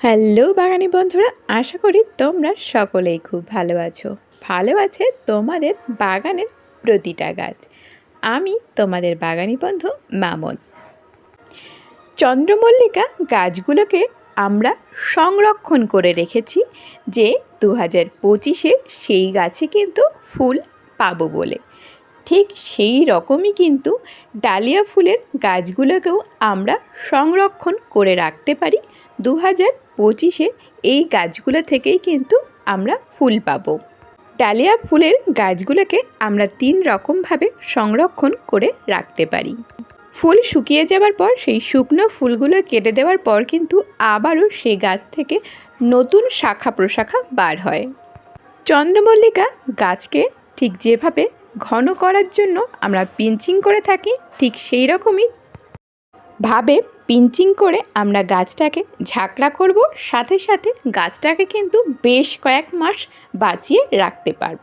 Hello বাগানি বন্ধুরা, আশা করি তোমরা সকলেই খুব ভালো আছো। ভালো আছে তোমাদের বাগানের প্রতিটা গাছ। আমি তোমাদের বাগানি বন্ধু মামন। চন্দ্রমল্লিকা গাছগুলোকে আমরা সংরক্ষণ করে রেখেছি যে দু হাজার পঁচিশে সেই গাছে কিন্তু ফুল পাবো বলে। ঠিক সেই রকমই কিন্তু ডালিয়া ফুলের গাছগুলোকেও আমরা সংরক্ষণ করে রাখতে পারি দু হাজার পঁচিশে এই গাছগুলো থেকেই কিন্তু আমরা ফুল পাবো। ডালিয়া ফুলের গাছগুলোকে আমরা তিন রকমভাবে সংরক্ষণ করে রাখতে পারি। ফুল শুকিয়ে যাওয়ার পর সেই শুকনো ফুলগুলো কেটে দেওয়ার পর কিন্তু আবারও সেই গাছ থেকে নতুন শাখা প্রশাখা বার হয়। চন্দ্রমল্লিকা গাছকে ঠিক যেভাবে ঘন করার জন্য আমরা পিঞ্চিং করে থাকি, ঠিক সেই রকমই ভাবে পিঞ্চিং করে আমরা গাছটাকে ঝাঁকড়া করব। সাথে সাথে গাছটাকে কিন্তু বেশ কয়েক মাস বাঁচিয়ে রাখতে পারব।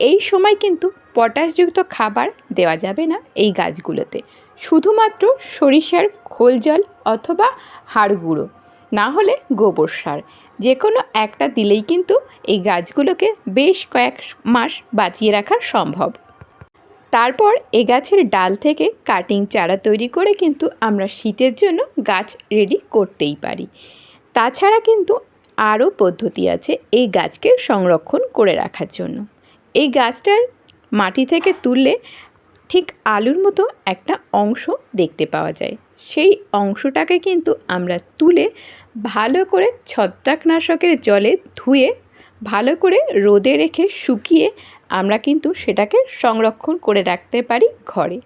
এই সময় কিন্তু পটাশযুক্ত খাবার দেওয়া যাবে না এই গাছগুলোতে। শুধুমাত্র সরিষার খোল জল অথবা হাড় গুঁড়ো, না হলে গোবর সার। যে কোনো একটা দিলেই কিন্তু এই গাছগুলোকে বেশ কয়েক মাস বাঁচিয়ে রাখা সম্ভব। তারপর এ গাছের ডাল থেকে কাটিং চারা তৈরি করে কিন্তু আমরা শীতের জন্য গাছ রেডি করতেই পারি। তাছাড়া কিন্তু আরও পদ্ধতি আছে এই গাছকে সংরক্ষণ করে রাখার জন্য। এই গাছটার মাটি থেকে তুললে ঠিক আলুর মতো একটা অংশ দেখতে পাওয়া যায়। সেই অংশটাকে কিন্তু আমরা তুলে ভালো করে ছত্রাকনাশকের জলে ধুয়ে, ভালো করে রোদে রেখে শুকিয়ে আমরা কিন্তু সেটাকে সংরক্ষণ করে রাখতে পারি ঘরে।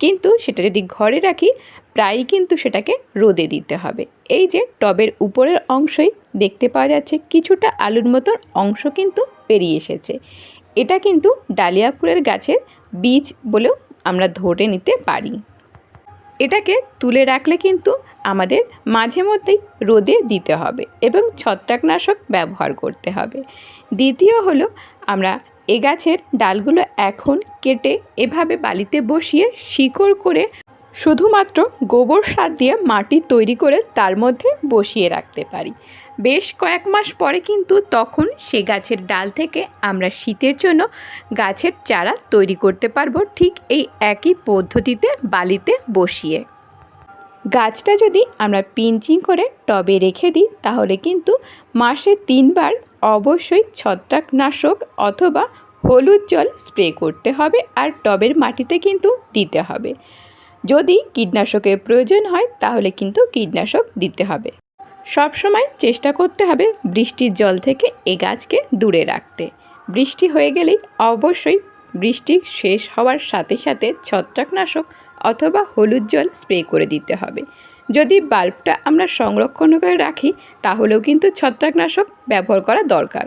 কিন্তু সেটা যদি ঘরে রাখি, প্রায়ই কিন্তু সেটাকে রোদে দিতে হবে। এই যে টবের উপরের অংশই দেখতে পাওয়া যাচ্ছে, কিছুটা আলুর মতন অংশ কিন্তু বেরিয়ে এসেছে। এটা কিন্তু ডালিয়া ফুলের গাছের বীজ বলেও আমরা ধরে নিতে পারি। এটাকে তুলে রাখলে কিন্তু আমাদের মাঝে মধ্যেই রোদে দিতে হবে এবং ছত্রাকনাশক ব্যবহার করতে হবে। দ্বিতীয় হলো, আমরা এ গাছের ডালগুলো এখন কেটে এভাবে বালিতে বসিয়ে শিকড় করে শুধুমাত্র গোবর সার দিয়ে মাটি তৈরি করে তার মধ্যে বসিয়ে রাখতে পারি। বেশ কয়েক মাস পরে কিন্তু তখন সে গাছের ডাল থেকে আমরা শীতের জন্য গাছের চারা তৈরি করতে পারব ঠিক এই একই পদ্ধতিতে বালিতে বসিয়ে। গাছটা যদি আমরা পিঞ্চিং করে টবে রেখে দিই তাহলে কিন্তু মাসে তিনবার অবশ্যই ছত্রাকনাশক অথবা হলুদ জল স্প্রে করতে হবে আর টবের মাটিতে কিন্তু দিতে হবে। যদি কীটনাশকের প্রয়োজন হয় তাহলে কিন্তু কীটনাশক দিতে হবে। সবসময় চেষ্টা করতে হবে বৃষ্টির জল থেকে এ গাছকে দূরে রাখতে। বৃষ্টি হয়ে গেলেই অবশ্যই বৃষ্টি শেষ হওয়ার সাথে সাথে ছত্রাকনাশক অথবা হলুদ জল স্প্রে করে দিতে হবে। যদি বাল্বটা আমরা সংরক্ষণ করে রাখি তাহলেও কিন্তু ছত্রাকনাশক ব্যবহার করা দরকার।